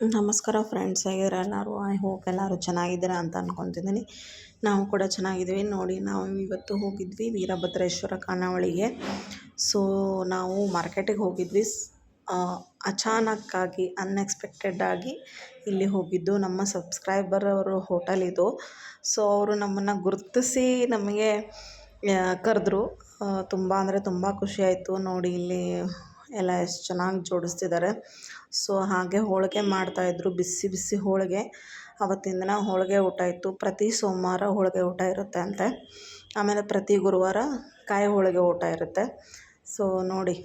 ನಮಸ್ಕಾರ ಫ್ರೆಂಡ್ಸ್ ಹೇಗಿದ್ದೀರಾ? ಎಲ್ಲರೂ? ಐ ಹೋಪ್ ಎಲ್ಲರೂ ಚೆನ್ನಾಗಿದ್ದೀರಾ ಅಂತ ಅಂದ್ಕೊತಿದ್ದೀನಿ ನಾವು ಕೂಡ ಚೆನ್ನಾಗಿದ್ದೀವಿ. ನೋಡಿ, ನಾವು ಇವತ್ತು ಹೋಗಿದ್ವಿ ವೀರಭದ್ರೇಶ್ವರ ಖಾನಾವಳಿಗೆ. ಸೊ ನಾವು ಮಾರ್ಕೆಟಿಗೆ ಹೋಗಿದ್ವಿ. ಅಚಾನಕ್ಕಾಗಿ ಅನ್ಎಕ್ಸ್ಪೆಕ್ಟೆಡ್ಡಾಗಿ ಇಲ್ಲಿ ಹೋಗಿದ್ದು. ನಮ್ಮ ಸಬ್ಸ್ಕ್ರೈಬರ್ ಅವರು ಹೋಟೆಲ್ ಇದು. ಸೊ ಅವರು ನಮ್ಮನ್ನು ಗುರುತಿಸಿ ನಮಗೆ ಕರೆದ್ರು. ತುಂಬ ಅಂದರೆ ತುಂಬ ಖುಷಿಯಾಯಿತು ನೋಡಿ, ಇಲ್ಲಿ ಎಲ್ಲ ಎಷ್ಟು ಚೆನ್ನಾಗಿ ಜೋಡಿಸ್ತಿದ್ದಾರೆ ಸೊ ಹಾಗೆ ಹೋಳಿಗೆ ಮಾಡ್ತಾಯಿದ್ರು ಬಿಸಿ ಬಿಸಿ ಹೋಳಿಗೆ. ಅವತ್ತಿನ ದಿನ ಹೋಳಿಗೆ ಊಟ ಇತ್ತು. ಪ್ರತಿ ಸೋಮವಾರ ಹೋಳಿಗೆ ಊಟ ಇರುತ್ತೆ ಅಂತೆ. ಆಮೇಲೆ ಪ್ರತಿ ಗುರುವಾರ ಕಾಯಿ ಹೋಳಿಗೆ ಊಟ ಇರುತ್ತೆ. ಸೊ ನೋಡಿ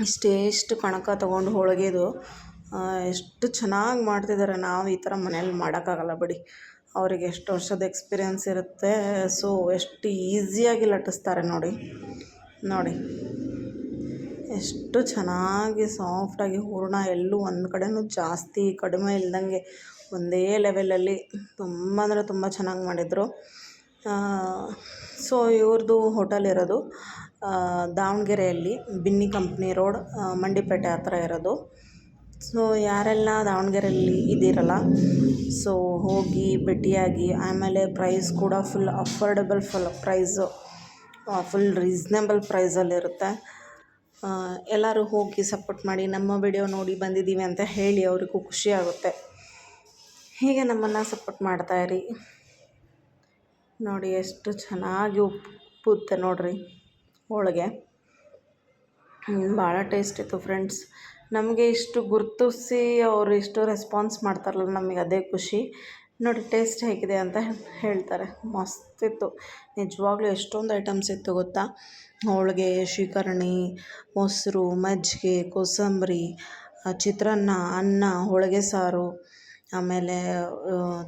ಇಷ್ಟೇಷ್ಟು ಕಣಕ ತೊಗೊಂಡು ಹೋಳಿಗೆದು ಎಷ್ಟು ಚೆನ್ನಾಗಿ ಮಾಡ್ತಿದ್ದಾರೆ ನಾವು ಈ ಥರ ಮನೇಲಿ ಮಾಡೋಕ್ಕಾಗಲ್ಲ ಬಿಡಿ. ಅವರಿಗೆ ಎಷ್ಟು ವರ್ಷದ ಎಕ್ಸ್ಪೀರಿಯನ್ಸ್ ಇರುತ್ತೆ. ಸೊ ಎಷ್ಟು ಈಸಿಯಾಗಿ ಲಟ್ಟಿಸ್ತಾರೆ ನೋಡಿ. ನೋಡಿ. ಎಷ್ಟು ಚೆನ್ನಾಗಿ ಸಾಫ್ಟಾಗಿ ಹೂರಣ ಎಲ್ಲೂ ಒಂದು ಕಡೆಯೂ ಜಾಸ್ತಿ ಕಡಿಮೆ ಇಲ್ದಂಗೆ ಒಂದೇ ಲೆವೆಲಲ್ಲಿ ತುಂಬ ಅಂದರೆ ತುಂಬ ಚೆನ್ನಾಗಿ ಮಾಡಿದರು. ಸೊ ಇವ್ರದ್ದು ಹೋಟೆಲ್ ಇರೋದು ದಾವಣಗೆರೆಯಲ್ಲಿ ಬಿನ್ನಿ ಕಂಪ್ನಿ ರೋಡ್ ಮಂಡಿಪೇಟೆ ಹತ್ರ ಇರೋದು. ಸೊ ಯಾರೆಲ್ಲ ದಾವಣಗೆರೆಯಲ್ಲಿ ಇದ್ದೀರಲ್ಲ ಸೊ ಹೋಗಿ ಭೇಟಿಯಾಗಿ ಆಮೇಲೆ ಪ್ರೈಸ್ ಕೂಡ full affordable full price full reasonable ಪ್ರೈಸಲ್ಲಿರುತ್ತೆ ಎಲ್ಲರೂ ಹೋಗಿ ಸಪೋರ್ಟ್ ಮಾಡಿ, ನಮ್ಮ ವಿಡಿಯೋ ನೋಡಿ ಬಂದಿದ್ದೀವಿ ಅಂತ ಹೇಳಿ ಅವರಿಗೂ ಖುಷಿ ಆಗುತ್ತೆ. ಹೀಗೆ ನಮ್ಮನ್ನು ಸಪೋರ್ಟ್ ಮಾಡ್ತಾಯಿರಿ ನೋಡಿ ಎಷ್ಟು ಚೆನ್ನಾಗಿ ಉಪ್ಪುತ್ತೆ ನೋಡಿರಿ ಹೋಳಿಗೆ ಭಾಳ ಟೇಸ್ಟ್ ಇತ್ತು ಫ್ರೆಂಡ್ಸ್ ನಮಗೆ ಇಷ್ಟು ಗುರುತಿಸಿ ಅವರು ಇಷ್ಟು ರೆಸ್ಪಾನ್ಸ್ ಮಾಡ್ತಾರಲ್ಲ ನಮಗೆ ಅದೇ ಖುಷಿ. ನೋಡಿ ಟೇಸ್ಟ್ ಹೇಗಿದೆ ಅಂತ ಹೇಳ್ತಾರೆ. ಮಸ್ತ್ ಇತ್ತು ನಿಜವಾಗ್ಲೂ ಎಷ್ಟೊಂದು ಐಟಮ್ಸ್ ಇತ್ತು ಗೊತ್ತಾ? ಹೋಳಿಗೆ, ಶ್ರೀಕರಣಿ, ಮೊಸರು, ಮಜ್ಜಿಗೆ, ಕೋಸಂಬರಿ ಚಿತ್ರಾನ್ನ, ಅನ್ನ, ಹೋಳಿಗೆ ಸಾರು, ಆಮೇಲೆ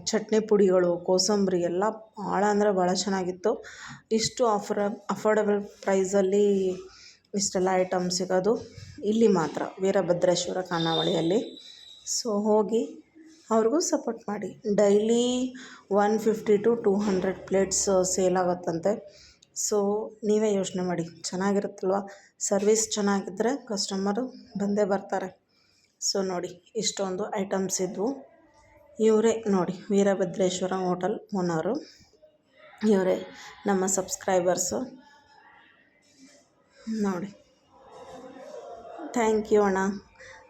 ಚಟ್ನಿ ಪುಡಿಗಳು, ಕೋಸಂಬರಿ ಎಲ್ಲ ಭಾಳ ಅಂದರೆ ಭಾಳ ಚೆನ್ನಾಗಿತ್ತು. ಇಷ್ಟು ಅಫರ, ಅಫೋರ್ಡಬಲ್ ಪ್ರೈಸಲ್ಲಿ ಇಷ್ಟೆಲ್ಲ ಐಟಮ್ ಸಿಗೋದು ಇಲ್ಲಿ ಮಾತ್ರ, ವೀರಭದ್ರೇಶ್ವರ ಖಾನಾವಳಿಯಲ್ಲಿ ಸೊ, ಹೋಗಿ ಅವ್ರಿಗೂ ಸಪೋರ್ಟ್ ಮಾಡಿ. Daily one fifty to two hundred plates sale ಆಗುತ್ತಂತೆ. So ನೀವೇ ಯೋಚನೆ ಮಾಡಿ. ಚೆನ್ನಾಗಿರುತ್ತಲ್ವ? ಸರ್ವಿಸ್ ಚೆನ್ನಾಗಿದ್ದರೆ ಕಸ್ಟಮರು ಬಂದೇ ಬರ್ತಾರೆ. ಸೊ ನೋಡಿ, ಇಷ್ಟೊಂದು ಐಟಮ್ಸ್ ಇದ್ವು. ಇವರೇ ನೋಡಿ, ವೀರಭದ್ರೇಶ್ವರ ಹೋಟೆಲ್ ಓನರು ಇವರೇ ನಮ್ಮ ಸಬ್ಸ್ಕ್ರೈಬರ್ಸು ನೋಡಿ. ಥ್ಯಾಂಕ್ ಯು ಅಣ್ಣ.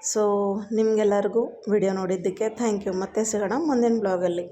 ಸೊ ನಿಮಗೆಲ್ಲರಿಗೂ ವಿಡಿಯೋ ನೋಡಿದ್ದಕ್ಕೆ ಥ್ಯಾಂಕ್ ಯು ಮತ್ತೆ ಸಿಗೋಣ ಮುಂದಿನ ಬ್ಲಾಗಲ್ಲಿ